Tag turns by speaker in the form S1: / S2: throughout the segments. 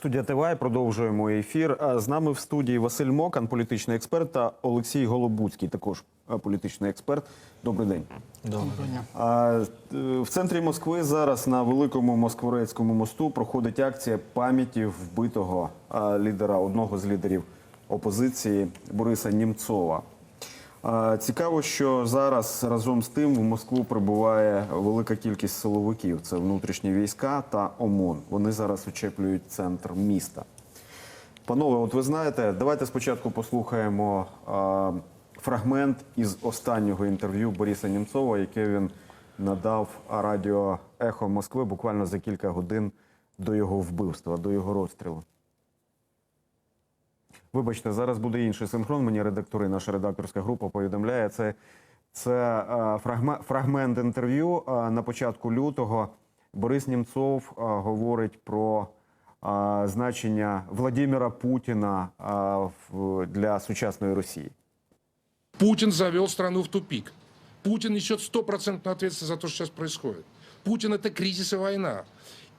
S1: Студія ТВА, продовжуємо ефір. А З нами в студії Василь Мокан, політичний експерт, та Олексій Голобуцький, також е, політичний експерт. Добрий день. А, е, В центрі Москви зараз на великому Москворецькому мосту проходить акція пам'яті вбитого лідера, одного з лідерів опозиції Бориса Німцова. Цікаво, що зараз разом з тим в Москву прибуває велика кількість силовиків. Це внутрішні війська та ОМОН. Вони зараз очеплюють центр міста. Панове, от ви знаєте, давайте спочатку послухаємо а, фрагмент із останнього інтерв'ю Бориса Німцова, яке він надав радіо Ехо Москви буквально за кілька годин до його вбивства, до його розстрілу. Вибачте, зараз буде інший синхрон. Мені редактори, наша редакторська група повідомляє. Це, це е, фрагмент, фрагмент інтерв'ю е, на початку лютого. Борис Німцов е, говорить про е, значення Владимира Путіна е, в- для сучасної Росії.
S2: Путин завел страну в тупик. Путин несет стопроцентную ответственность за то, что сейчас происходит. Путин – это кризис и война.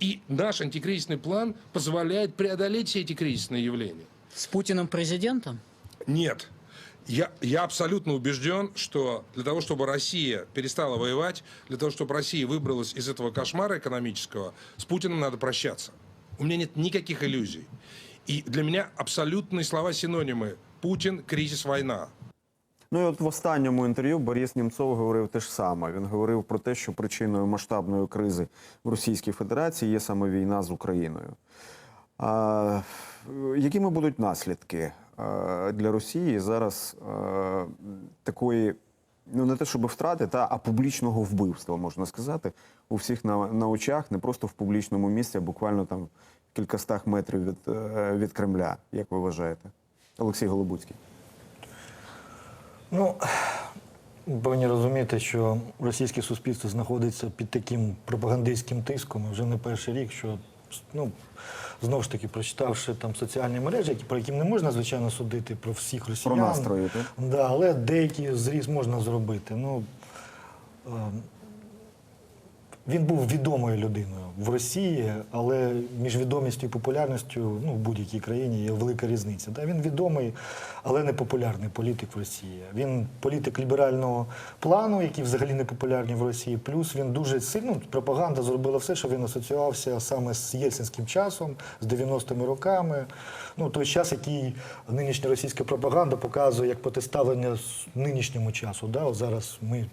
S2: И наш антикризисный план позволяет преодолеть все эти кризисные явления.
S3: С Путиным президентом?
S2: Нет. Я, я абсолютно убежден, что для того, чтобы Россия перестала воевать, для того, чтобы Россия выбралась из этого кошмара экономического, с Путиным надо прощаться. У меня нет никаких иллюзий. И для меня абсолютные слова синонимы. Путин, кризис, война.
S1: Ну і от в останньому інтерв'ю Борис Німцов говорив те ж саме. Він говорив про те, що причиною масштабної кризи в Російській Федерації є саме війна з Україною. А, якими будуть наслідки для Росії зараз такої, ну не те, щоб втрати, та, а публічного вбивства, можна сказати, у всіх на, на очах, не просто в публічному місці, а буквально там кількастах метрів від, е, від Кремля. Як ви вважаєте? Олексій Голобуцький.
S4: Ну, повинні розуміти, що російське суспільство знаходиться під таким пропагандистським тиском вже не перший рік, що ну, знову ж таки, прочитавши там соціальні мережі, які, про які не можна, звичайно, судити про всіх росіян.
S1: настрої, так?
S4: Да, але деякий зріз можна зробити. Ну, е, він був відомою людиною в Росії, але між відомістю і популярністю ну, в будь-якій країні є велика різниця. Да? Він відомий, але не популярний політик в Росії. Він політик ліберального плану, який взагалі не популярний в Росії. Плюс він дуже сильно пропаганда зробила все, що він асоціювався саме з єльцинським часом, з 90-ми роками. Ну, той час, який нинішня російська пропаганда показує як протиставлення нинішньому часу. Да? От зараз ми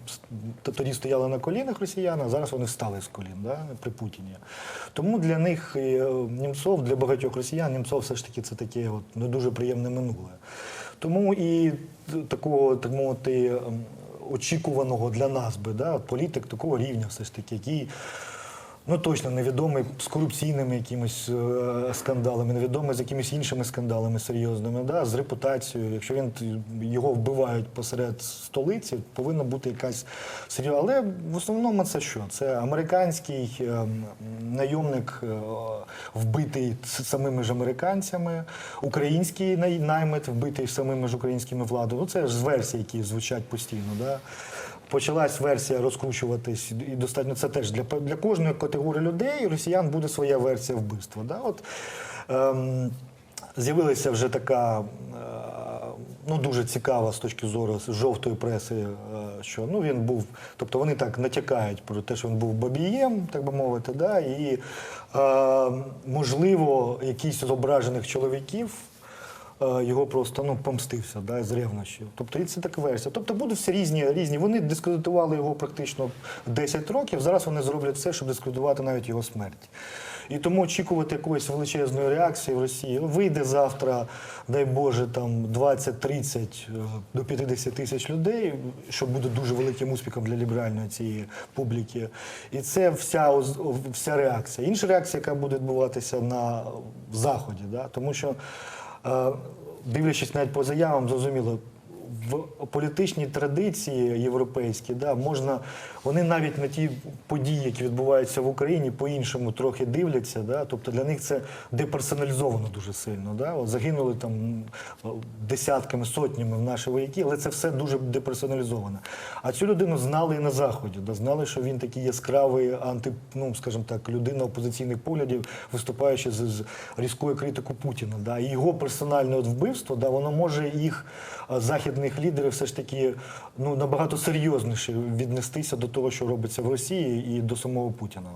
S4: тоді стояли на колінах росіяни, а зараз вони встали з колін да? при Путіні. Тому для них е, Німцов, для багатьох росіян, Німцов все ж таки це таке от, не дуже приємне минуле. Тому і такого, так мовити, ем, очікуваного для нас би, да? політик такого рівня, все ж таки, який ну точно невідомий з корупційними якимись е, скандалами, невідомий з якимись іншими скандалами серйозними, да, з репутацією. Якщо він його вбивають посеред столиці, повинна бути якась серйозна. Але в основному це що? Це американський е, найомник, е, вбитий самими ж американцями, український наймит, вбитий самими ж українськими владами. Ну це ж з версій, які звучать постійно. Да? Почалась версія розкручуватись, і достатньо це теж для, для кожної категорії людей росіян буде своя версія вбивства. Да? От, ем, з'явилася вже така. е, Ну, дуже цікава з точки зору жовтої преси, е, що ну він був, тобто вони так натякають про те, що він був бабієм, так би мовити, да, і е, можливо, якийсь з ображених чоловіків його просто ну, помстився да, з ревнощів. Тобто це така версія. Тобто будуть всі різні, різні. Вони дискредитували його практично 10 років. Зараз вони зроблять все, щоб дискредитувати навіть його смерть. І тому очікувати якоїсь величезної реакції в Росії. Вийде завтра, дай Боже, там 20-30 е, до 50 тисяч людей, що буде дуже великим успіхом для ліберальної цієї публіки. І це вся, вся реакція. Інша реакція, яка буде відбуватися на Заході, да? тому що. Дивлячись навіть по заявам, зрозуміло, в політичній традиції європейській, да, можна, вони навіть на ті події, які відбуваються в Україні, по-іншому трохи дивляться. Да, тобто для них це деперсоналізовано дуже сильно. Да, от загинули там десятками, сотнями в наші вояки, але це все дуже деперсоналізовано. А цю людину знали і на Заході, да, знали, що він такий яскравий анти, ну, скажімо так, людина опозиційних поглядів, виступаючи з, з різкою критикою Путіна. Да. І його персональне от вбивство, да, воно може їх а, західних лідерів все ж таки ну, набагато серйозніше віднестися до того, що робиться в Росії, і до самого Путіна.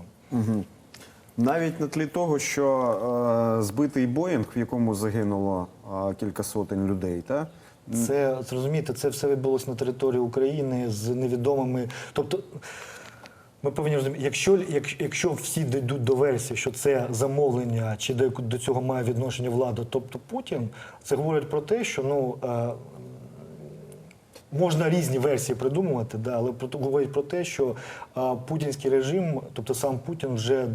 S1: Навіть на тлі того, що е, збитий Боїнг, в якому загинуло е, кілька сотень людей, та?
S4: Це зрозумієте, це все відбулося на території України з невідомими. Тобто, ми повинні розуміти, якщо, якщо, якщо всі дійдуть до версії, що це замовлення, чи до, до цього має відношення влада, тобто Путін, це говорить про те, що ну. Можна різні версії придумувати, да, але говорить про те, що путінський режим, тобто сам Путін, вже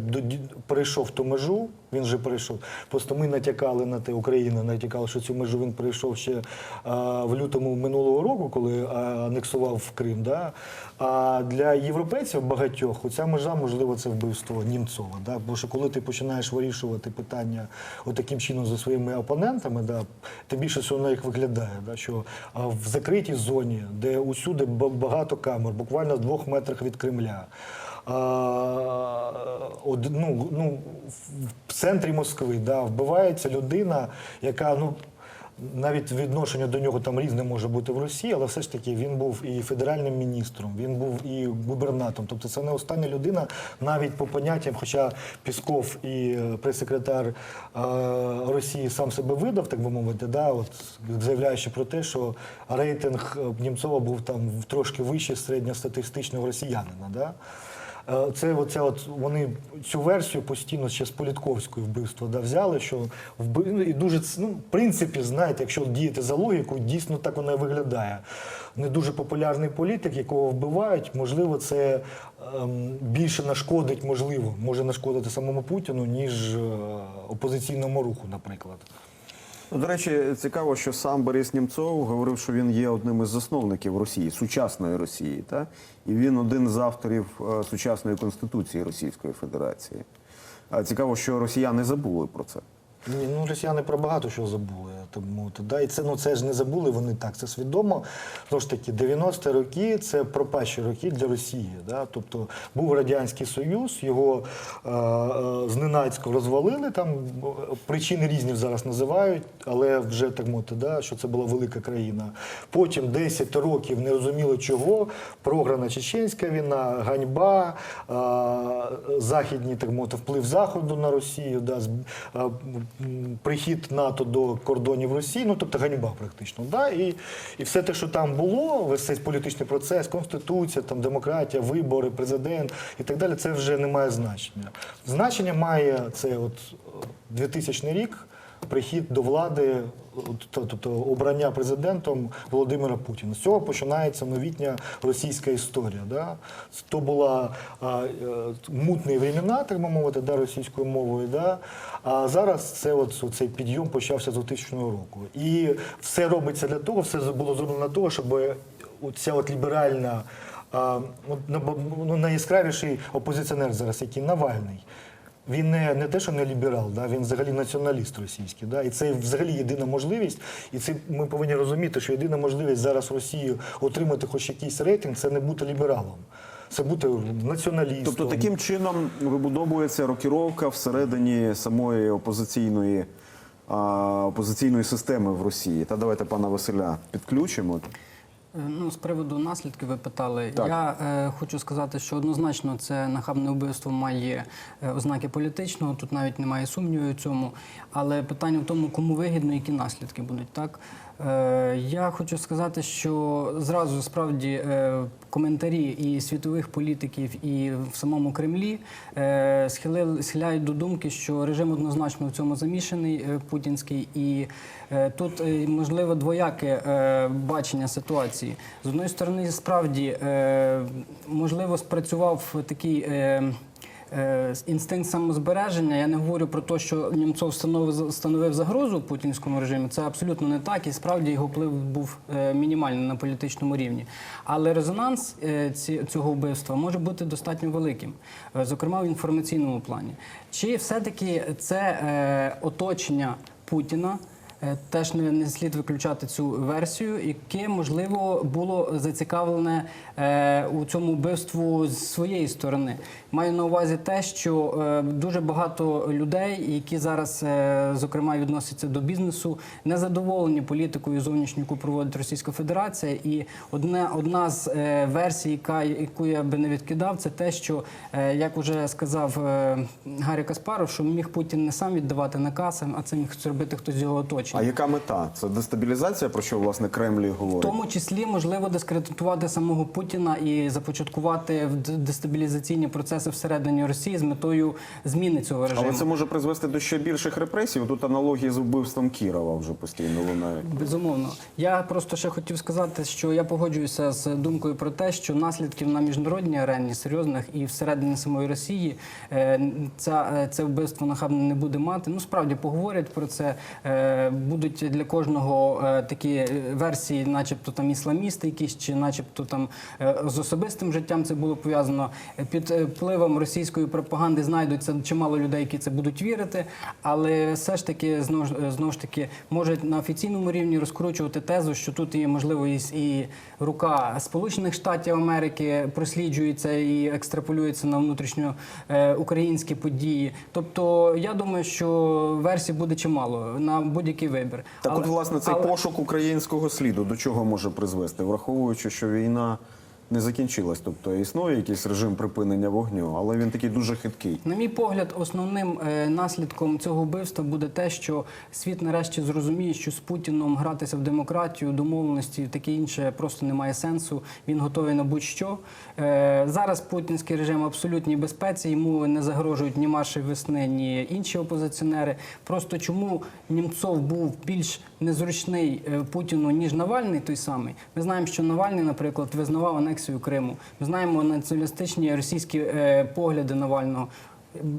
S4: перейшов ту межу. Він вже перейшов. Просто ми натякали на те, Україна натякала, що цю межу він перейшов ще а, в лютому минулого року, коли а, анексував Крим. Да? А для європейців багатьох оця межа, можливо, це вбивство Німцова. Да? Бо що коли ти починаєш вирішувати питання таким чином зі своїми опонентами, да, тим більше що воно як виглядає, да? що а, в закритій зоні, де усюди багато камер, буквально в двох метрах від Кремля. Од, ну, ну, в центрі Москви да, вбивається людина, яка ну. Навіть відношення до нього там різне може бути в Росії, але все ж таки він був і федеральним міністром, він був і губернатором. Тобто це не остання людина, навіть по поняттям, хоча Пісков і е, прес-секретар е, Росії сам себе видав, так би мовити, да, от, заявляючи про те, що рейтинг е, Німцова був там трошки вищий середньостатистичного росіянина. Да? Е, Це оця от вони цю версію постійно ще з Політковської вбивства да, взяли, що вби... ну, і дуже ну, в принципі, знаєте, якщо діяти за логікою, дійсно так воно і виглядає. Не дуже популярний політик, якого вбивають, можливо, це ем, більше нашкодить, можливо, може нашкодити самому Путіну, ніж е, опозиційному руху, наприклад.
S1: Ну, До речі, цікаво, що сам Борис Німцов говорив, що він є одним із засновників Росії, сучасної Росії, та? і він один з авторів е, сучасної конституції Російської Федерації. А цікаво, що росіяни забули про це.
S4: Ну росіяни про багато що забули. Мовити. Да? І це, ну, це ж не забули, вони так, це свідомо. Знову ж таки, 90-ті роки це пропащі роки для Росії. Да? Тобто був Радянський Союз, його е, е, зненацько розвалили. Там причини різні зараз називають, але вже так мовити, да, що це була велика країна. Потім 10 років не розуміло чого. Програна чеченська війна, ганьба, е, західні так мовити, вплив Заходу на Росію, да, з- е, прихід НАТО до кордонів Росії, ну тобто ганьба практично. Да, і, і все те, що там було, весь цей політичний процес, конституція, там, демократія, вибори, президент і так далі, це вже не має значення. Значення має це от е, 2000 рік. Прихід до влади, тобто обрання президентом Володимира Путіна. З цього починається новітня російська історія. Да? То була а, е, мутні времена, так би мовити, да, російською мовою. Да? А зараз це от, цей підйом почався з 2000 року. І все робиться для того, все було зроблено для того, щоб ця от ліберальна, а, ну, найяскравіший опозиціонер зараз, який Навальний. Він не, не те, що не ліберал, да, він взагалі націоналіст російський. Да, і це взагалі єдина можливість. І це ми повинні розуміти, що єдина можливість зараз Росію отримати хоч якийсь рейтинг це не бути лібералом, це бути націоналістом.
S1: Тобто таким чином вибудовується рокіровка всередині самої опозиційної, а, опозиційної системи в Росії. Та давайте пана Василя підключимо.
S3: Е, Ну, з приводу наслідків ви питали.
S1: Так.
S3: Я е, хочу сказати, що однозначно це нахабне вбивство має е, ознаки політичного, тут навіть немає сумніву в цьому. Але питання в тому, кому вигідно, які наслідки будуть. Так я хочу сказати, що зразу справді е, коментарі і світових політиків, і в самому Кремлі е, схиляють до думки, що режим однозначно в цьому замішаний е, путінський, і е, тут е, можливо двояке е, бачення ситуації. З одної сторони, справді е, можливо спрацював такий. Е, інстинкт самозбереження. Я не говорю про те, що Німцов встановив, становив загрозу путінському режиму. Це абсолютно не так, і справді його вплив був е, мінімальний на політичному рівні. Але резонанс е, цього вбивства може бути достатньо великим, зокрема в інформаційному плані. Чи все-таки це оточення Путіна? Е, Теж не, не слід виключати цю версію, яке можливо було зацікавлене е, у цьому вбивству з своєї сторони. Маю на увазі те, що е, дуже багато людей, які зараз, зокрема, відносяться до бізнесу, не задоволені політикою зовнішньою, яку проводить Російська Федерація. І одне, одна з версій, яка, яку я би не відкидав, це те, що, як уже сказав Гаррі Каспаров, що міг Путін не сам віддавати накази, а це міг зробити хтось з його оточення.
S1: А яка мета? Це дестабілізація, про що власне Кремль і
S3: В тому числі можливо дискредитувати самого Путіна і започаткувати дестабілізаційні процеси всередині Росії з метою зміни цього режиму.
S1: Але це може призвести до ще більших репресій. Тут аналогії з вбивством Кірова вже постійно лунають.
S3: Безумовно, я просто ще хотів сказати, що я погоджуюся з думкою про те, що наслідків на міжнародній арені серйозних і всередині самої Росії е, ця, е, це вбивство нахабне не буде мати. Ну справді поговорять про це. Будуть для кожного е, такі е, версії, начебто там ісламісти, якісь чи, начебто там е, з особистим життям це було пов'язано. Під впливом російської пропаганди знайдуться чимало людей, які це будуть вірити, але все ж таки знову ж знову ж таки можуть на офіційному рівні розкручувати тезу, що тут є можливо і, рука Сполучених Штатів Америки просліджується і екстраполюється на внутрішньо е, українські події. Тобто, я думаю, що версій буде чимало на будь-який вибір.
S1: Так,
S3: Але-
S1: от власне цей
S3: але-
S1: пошук українського сліду до чого може призвести, враховуючи, що війна не закінчилась, тобто існує якийсь режим припинення вогню, але він такий дуже хиткий.
S3: На мій погляд, основним е, наслідком цього вбивства буде те, що світ нарешті зрозуміє, що з Путіном гратися в демократію, домовленості таке інше просто немає сенсу. Він готовий на будь-що. Е, зараз путінський режим абсолютній безпеці. Йому не загрожують ні марші весни, ні інші опозиціонери. Просто чому Німцов був більш незручний е, Путіну ніж Навальний, той самий. Ми знаємо, що Навальний, наприклад, визнавав анексію Криму. Ми знаємо націоналістичні російські е, погляди Навального.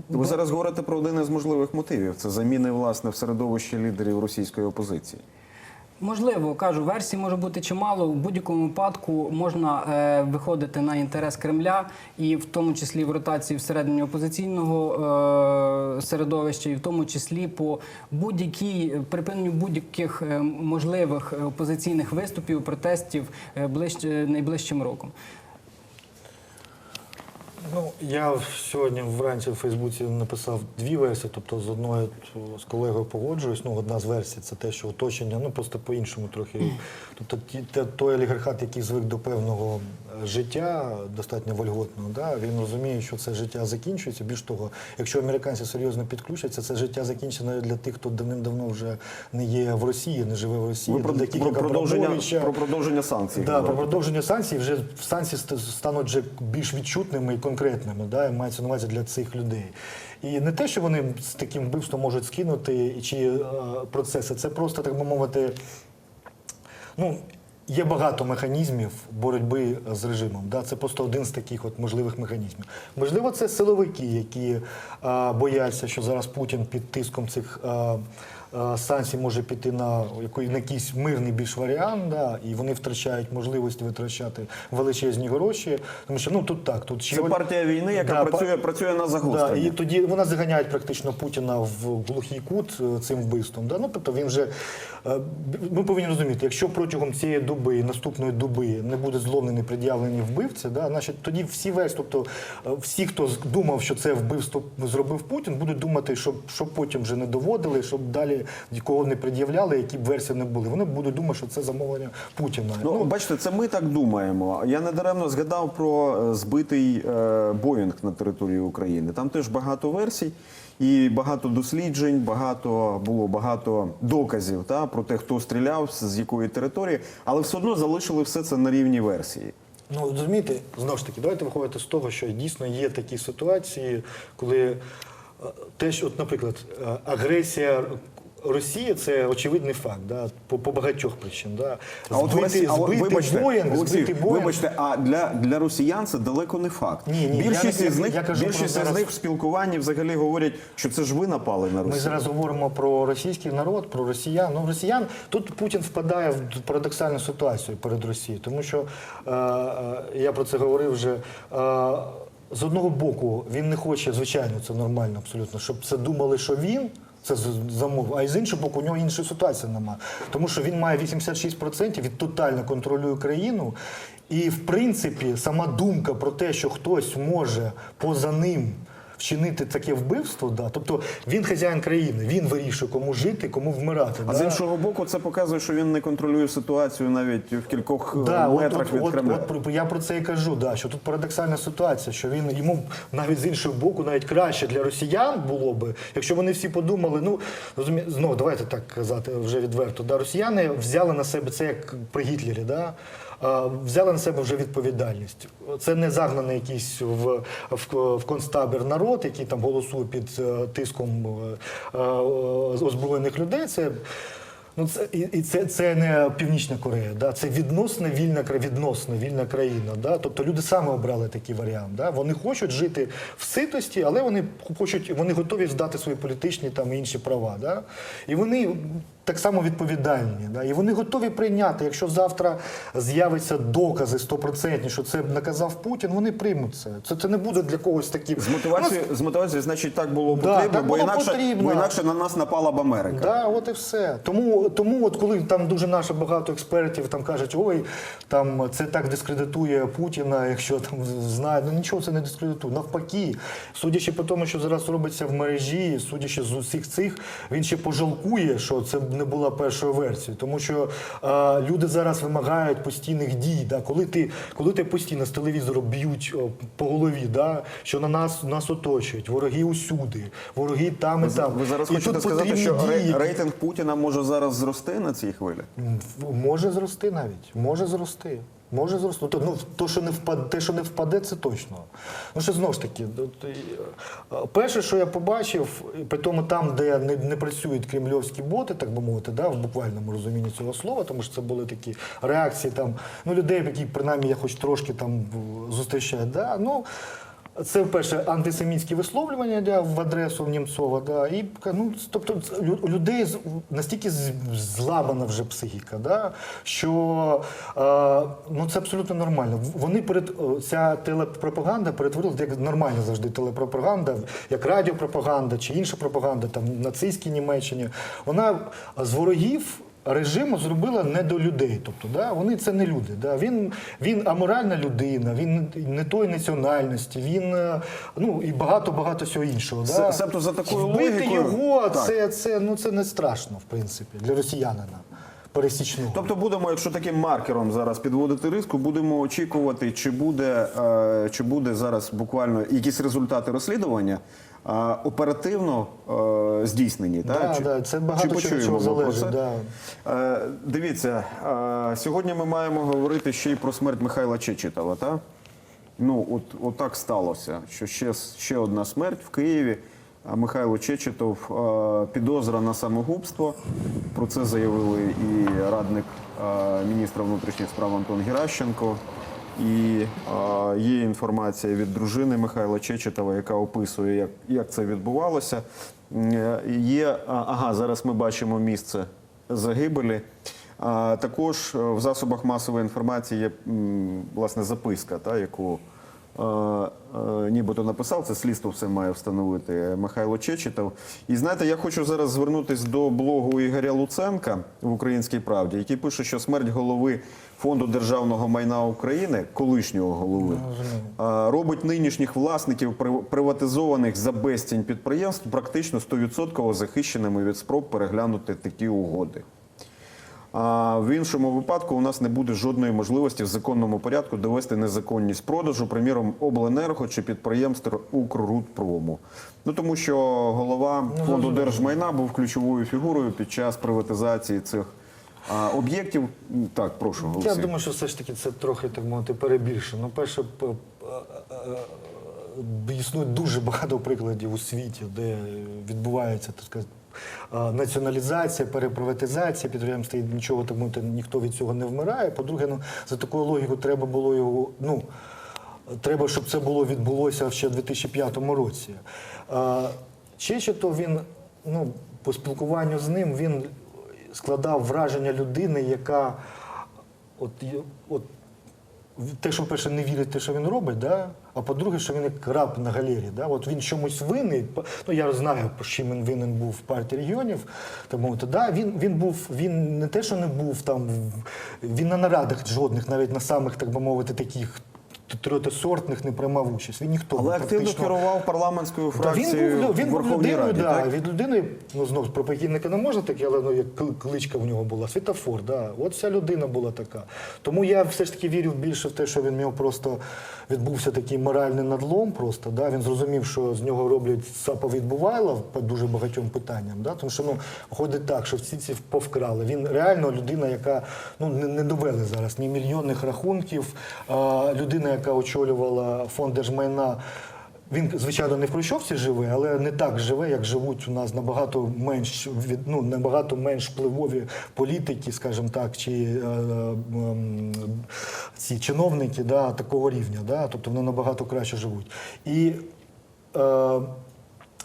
S1: Ви зараз говорите про один із можливих мотивів це заміни власне в середовищі лідерів російської опозиції.
S3: Можливо, кажу, версій може бути чимало. У будь-якому випадку можна е, виходити на інтерес Кремля, і в тому числі в ротації всередині опозиційного е, середовища, і в тому числі по будь-якій припиненню будь-яких е, можливих е, опозиційних виступів, протестів е, ближче найближчим роком.
S4: Ну, я сьогодні вранці в Фейсбуці написав дві версії. Тобто, з одною з колегою погоджуюсь. Ну, одна з версій це те, що оточення, ну просто по-іншому трохи. Тобто, ті, те, той олігархат, який звик до певного е, життя, достатньо вольготного, да, він розуміє, що це життя закінчується. Більш того, якщо американці серйозно підключаться, це життя закінчиться навіть для тих, хто давним-давно вже не є в Росії, не живе в Росії.
S1: Ви про,
S4: для
S1: про продовження про продовження санкцій.
S4: Да, про продовження санкцій вже санкції стануть вже більш відчутними і конкретними, да, мається на увазі для цих людей. І не те, що вони з таким вбивством можуть скинути чи е, процеси, це просто, так би мовити, ну. Є багато механізмів боротьби з режимом. Да? Це просто один з таких от можливих механізмів. Можливо, це силовики, які а, бояться, що зараз Путін під тиском цих а, а, може піти на, який- на якийсь мирний більш варіант, да? і вони втрачають можливість витрачати величезні гроші. Тому що ну тут так, тут ще
S1: Це партія війни, яка
S4: Да,
S1: працює, працює на
S4: Да, і тоді вона заганяють практично Путіна в глухий кут е, цим вбивством. Да? Ну, тобто він вже е, ми повинні розуміти, якщо протягом цієї доби, наступної доби не буде зловлені пред'явлені вбивці, да, значить тоді всі весь, тобто е, всі, хто думав, що це вбивство зробив Путін, будуть думати, щоб, щоб потім вже не доводили, щоб далі нікого не пред'являли, які б версії не були. Вони будуть думати, що це замовлення Путіна.
S1: Ну, бачите, це ми так думаємо. Я недаремно згадав про е, збитий е, Боїнг на території України. Там теж багато версій і багато досліджень, багато було багато доказів та, про те, хто стріляв, з якої території, але все одно залишили все це на рівні версії.
S4: Ну, розумієте, знову ж таки, давайте виходити з того, що дійсно є такі ситуації, коли е, те, що, от, наприклад, е, агресія Росія це очевидний факт, да, по, по багатьох причин. Да.
S1: А от
S4: Збити,
S1: а
S4: збити
S1: вибачте, Олексій,
S4: збити Боїнг.
S1: вибачте, а для, для росіян це далеко не факт.
S4: Ні, ні,
S1: більшість із них, більшість
S4: зараз-
S1: із них в спілкуванні взагалі говорять, що це ж ви напали на Росію.
S4: Ми зараз говоримо про російський народ, про росіян. Ну, росіян тут Путін впадає в парадоксальну ситуацію перед Росією, тому що е, е, я про це говорив вже. Е, з одного боку, він не хоче, звичайно, це нормально абсолютно, щоб це думали, що він. Це замов, а з іншого боку, у нього іншої ситуації немає. Тому що він має 86% від тотально контролює країну. І в принципі, сама думка про те, що хтось може поза ним вчинити таке вбивство, да. тобто він хазяїн країни, він вирішує, кому жити, кому вмирати.
S1: А
S4: да.
S1: з іншого боку, це показує, що він не контролює ситуацію навіть в кількох е,
S4: Да,
S1: метрах
S4: от,
S1: від
S4: от,
S1: Кремля.
S4: от, про- я про це і кажу, да, що тут парадоксальна ситуація, що він йому навіть з іншого боку, навіть краще для росіян було би, якщо вони всі подумали, ну розумі, знову давайте так казати вже відверто. Да, росіяни взяли на себе це як при Гітлері, да, взяли на себе вже відповідальність. Це не загнаний якийсь в, в, в концтабір народ, який там голосує під е, тиском е, е, озброєних людей. Це Ну, це і, це, це не Північна Корея, да? це відносно вільна відносно вільна країна. Да? Тобто люди саме обрали такий варіант. Да? Вони хочуть жити в ситості, але вони хочуть, вони готові здати свої політичні там інші права. Да? І вони так само відповідальні. Да? І вони готові прийняти, якщо завтра з'явиться докази стопроцентні, що це наказав Путін, вони приймуть це. Це, це не буде для когось таким.
S1: З мотивацією, з мотивацією, значить, так було
S4: Да,
S1: потрібно,
S4: так
S1: бо,
S4: було
S1: інакше,
S4: потрібно.
S1: бо інакше на нас напала б Америка.
S4: Да, от і все. Тому, тому от коли там дуже наше багато експертів там кажуть, ой, там це так дискредитує Путіна, якщо там знає, ну нічого це не дискредитує. Навпаки, судячи по тому, що зараз робиться в мережі, судячи з усіх цих, він ще пожалкує, що це не була першою версією. Тому що е, люди зараз вимагають постійних дій. Да? Коли ти, коли ти постійно з телевізору б'ють о, по голові, да? що на нас нас оточують, вороги усюди, вороги там і там.
S1: Ви зараз
S4: І
S1: хочете
S4: тут
S1: сказати, що
S4: дії,
S1: рейтинг Путіна може зараз зрости на цій хвилі?
S4: Може зрости навіть, може зрости. Може зрости. Ну, то, що не впаде, те, що не впаде, це точно. Ну, що знову ж таки, е, перше, що я побачив, при тому там, де не, не працюють кремльовські боти, так би мовити, да, в буквальному розумінні цього слова, тому що це були такі реакції там, ну, людей, які принаймні я хоч трошки там зустрічаю. Да, ну, це перше антисемітські висловлювання да, в адресу Німцова. Да, і ну, тобто у людей настільки зламана вже психіка, да, що е, ну, це абсолютно нормально. Вони перед ця телепропаганда перетворилася як нормальна завжди телепропаганда, як радіопропаганда чи інша пропаганда, там нацистській Німеччині. Вона з ворогів. Режиму зробила не до людей, тобто да, вони це не люди. Да. Він, він аморальна людина, він не тої національності, він е, ну і багато багато всього іншого. Да.
S1: Себто за такою
S4: Вбити
S1: логікою-
S4: його,
S1: Так.
S4: це, це, ну, це не страшно, в принципі, для росіянина пересічного.
S1: Тобто будемо, якщо таким маркером зараз підводити риску, будемо очікувати, чи буде, е, чи буде зараз буквально якісь результати розслідування оперативно е, здійснені.
S4: Да,
S1: так? Чи-
S4: да, це багато
S1: чи
S4: чого- чого залежить, да.
S1: Е, Дивіться, е, сьогодні ми маємо говорити ще й про смерть Михайла Чечетова, так? Ну, от, от так сталося, що ще, ще одна смерть в Києві. А Михайло Чечетов підозра на самогубство. Про це заявили і радник міністра внутрішніх справ Антон Геращенко. І е, є інформація від дружини Михайла Чечетова, яка описує, як, як це відбувалося. Е, Є, ага, зараз ми бачимо місце загибелі. А також е, в засобах масової інформації є власне записка, та, яку е, е, нібито написав, це слідство все має встановити Михайло Чечетов. І знаєте, я хочу зараз звернутися до блогу Ігоря Луценка в Українській правді, який пише, що смерть голови Фонду державного майна України, колишнього голови, е, робить нинішніх власників приватизованих за безцінь підприємств практично 100% захищеними від спроб переглянути такі угоди. А в іншому випадку у нас не буде жодної можливості в законному порядку довести незаконність продажу, приміром, обленерго чи підприємств Укррудпрому. Ну тому що голова фонду держмайна був ключовою фігурою під час приватизації цих а, об'єктів. Так, прошу
S4: Я думаю, що все ж таки це трохи так мовити перебільшено. Перше, існує дуже багато прикладів у світі, де відбувається так сказати, націоналізація, переприватизація підприємства, і нічого тому ніхто від цього не вмирає. По-друге, ну за такою логікою треба було його. ну, Треба, щоб це було відбулося ще в 2005 році. А, Чечетов, він, ну, по спілкуванню з ним, він складав враження людини, яка от, от те, що перше не вірить, те, що він робить, да? а по-друге, що він як раб на галері. Да? От він чомусь винний. Ну я знаю, чим він винен був в партії регіонів. Тому то, да, він, він був, він не те, що не був там, він на нарадах жодних, навіть на самих, так би мовити, таких третосортних не приймав участь. Він ніхто
S1: Але активно
S4: практично.
S1: керував парламентською
S4: Та
S1: фракцією
S4: він був, він
S1: в
S4: був
S1: Верховній
S4: людиною,
S1: Раді.
S4: да,
S1: так?
S4: від людини, ну знову ж про покійника не можна таке, але ну, як кли- кличка в нього була, світофор, да. От ця людина була така. Тому я все ж таки вірю більше в те, що він в нього просто відбувся такий моральний надлом. Просто да. він зрозумів, що з нього роблять саповий відбувайло по дуже багатьом питанням. Да. Тому що ну ходить так, що всі ці повкрали. Він реально людина, яка ну не, не довели зараз ні мільйонних рахунків. А, людина, яка очолювала фонд держмайна. Він, звичайно, не в Хрущовці живе, але не так живе, як живуть у нас набагато менш ну набагато менш впливові політики, скажімо так, чи е, е, ці чиновники да, такого рівня. Да, тобто вони набагато краще живуть. І е,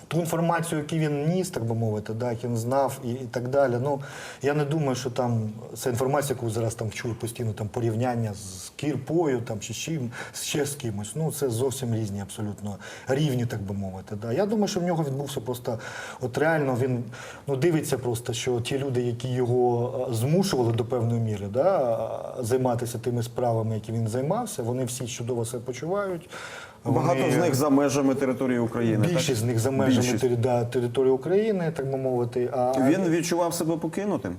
S4: ту інформацію, яку він ніс, так би мовити, да, як він знав і, і так далі. Ну я не думаю, що там ця інформація, яку зараз там чую постійно, там порівняння з Кірпою там чи чим ще з кимось. Ну це зовсім різні, абсолютно рівні, так би мовити. Да. Я думаю, що в нього відбувся просто от реально він ну дивиться просто, що ті люди, які його змушували до певної міри, да, займатися тими справами, які він займався, вони всі чудово себе почувають.
S1: Багато
S4: Вони-
S1: з них за межами території України.
S4: Більшість
S1: так?
S4: з них за межами тери- да, території України, так би мовити. А
S1: Він відчував себе покинутим.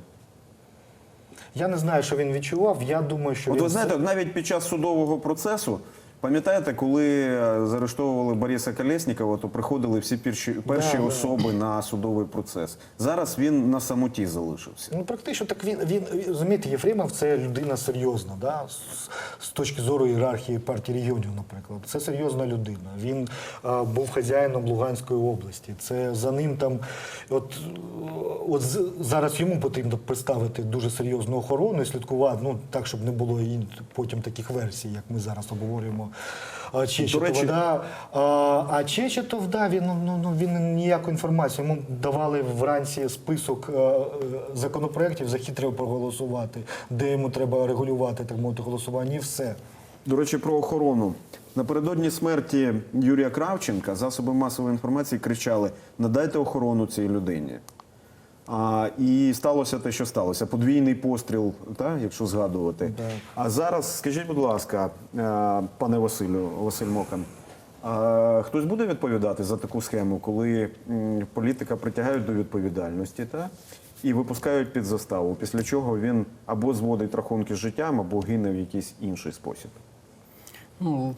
S4: я не знаю, що він відчував. Я думаю, що
S1: От
S4: він
S1: ви знаєте, навіть під час судового процесу, пам'ятаєте, коли е, заарештовували Бориса Колєснікова, то приходили всі перші, перші
S4: Да, да.
S1: особи на судовий процес. Зараз він на самоті залишився.
S4: Ну, практично так він, він розумієте, Єфремов це людина серйозна, да? з, з точки зору ієрархії партії регіонів, наприклад. Це серйозна людина. Він а, був хазяїном Луганської області. Це за ним там, от, от зараз йому потрібно представити дуже серйозну охорону і слідкувати, ну так, щоб не було і потім таких версій, як ми зараз обговорюємо. А, Чечетова,
S1: речі-
S4: да. а, а Чечетов, да, він, ну, ну, він ніяку інформацію. Йому давали вранці список е, законопроєктів, за які треба проголосувати, де йому треба регулювати так мовити голосування, і все.
S1: До речі, про охорону. Напередодні смерті Юрія Кравченка засоби масової інформації кричали: надайте охорону цій людині. А, і сталося те, що сталося. Подвійний постріл, та, якщо згадувати. А зараз, скажіть, будь ласка, е, пане Василю, Василь Мокан, а, хтось буде відповідати за таку схему, коли політика притягають до відповідальності та, і випускають під заставу, після чого він або зводить рахунки з життям, або гине в якийсь інший спосіб.
S3: Ну,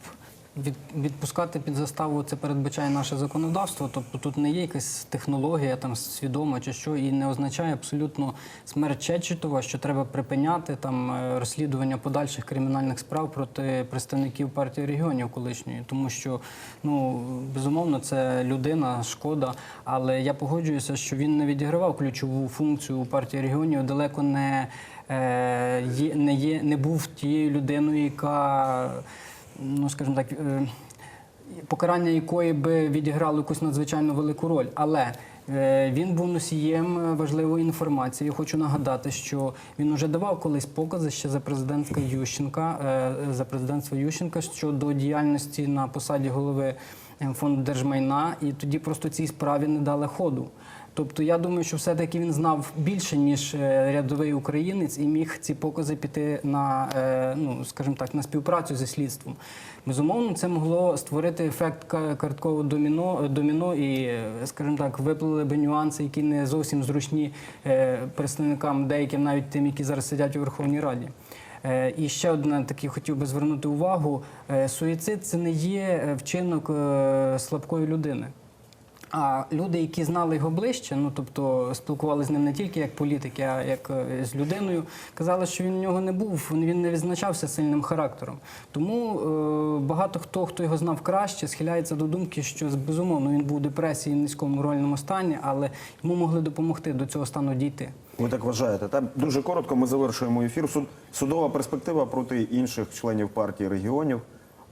S3: від, відпускати під заставу це передбачає наше законодавство. Тобто тут не є якась технологія там свідома чи що, і не означає абсолютно смерть Чечетова, що треба припиняти там е, розслідування подальших кримінальних справ проти представників партії регіонів колишньої, тому що ну безумовно це людина, шкода. Але я погоджуюся, що він не відігравав ключову функцію у партії регіонів, далеко не. е, не є, не був тією людиною, яка ну скажімо так, е, покарання якої би відіграло якусь надзвичайно велику роль. Але е, він був носієм е, важливої інформації. Я хочу нагадати, що він вже давав колись покази ще за президентська Ющенка, за президентства Ющенка щодо діяльності на посаді голови е, фонду держмайна, і тоді просто цій справі не дали ходу. Тобто я думаю, що все-таки він знав більше, ніж е, рядовий українець, і міг ці покази піти на, е, ну скажімо так, на співпрацю зі слідством. Безумовно, це могло створити ефект карткового доміно, доміно і, е, скажімо так, виплили би нюанси, які не зовсім зручні представникам, деяким навіть тим, які зараз сидять у Верховній Раді. І ще одне таке хотів би звернути увагу: суїцид це не є вчинок слабкої людини. А люди, які знали його ближче, ну тобто спілкувалися з ним не тільки як політики, а як е, з людиною, казали, що він у нього не був, він не відзначався сильним характером. Тому е, багато хто, хто його знав краще, схиляється до думки, що безумовно він був у депресії, низькому моральному стані, але йому могли допомогти до цього стану дійти.
S1: Ви так вважаєте? Та дуже коротко. Ми завершуємо ефір. Суд судова перспектива проти інших членів партії регіонів.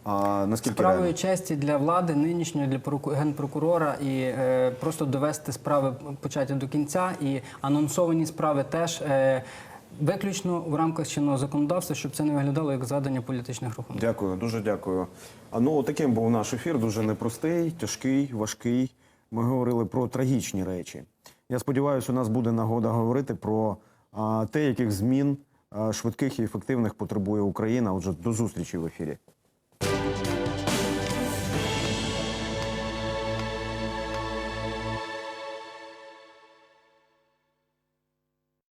S1: А наскільки
S3: Справою
S1: реально?
S3: честі для влади нинішньої для проку- генпрокурора і е, просто довести справи початі до кінця і анонсовані справи теж. Е, Виключно в рамках чинного законодавства, щоб це не виглядало як задання політичних рахунків.
S1: Дякую, дуже дякую. А ну таким був наш ефір. Дуже непростий, тяжкий, важкий. Ми говорили про трагічні речі. Я сподіваюся, у нас буде нагода говорити про а, те, яких змін а, швидких і ефективних потребує Україна. Отже, до зустрічі в ефірі.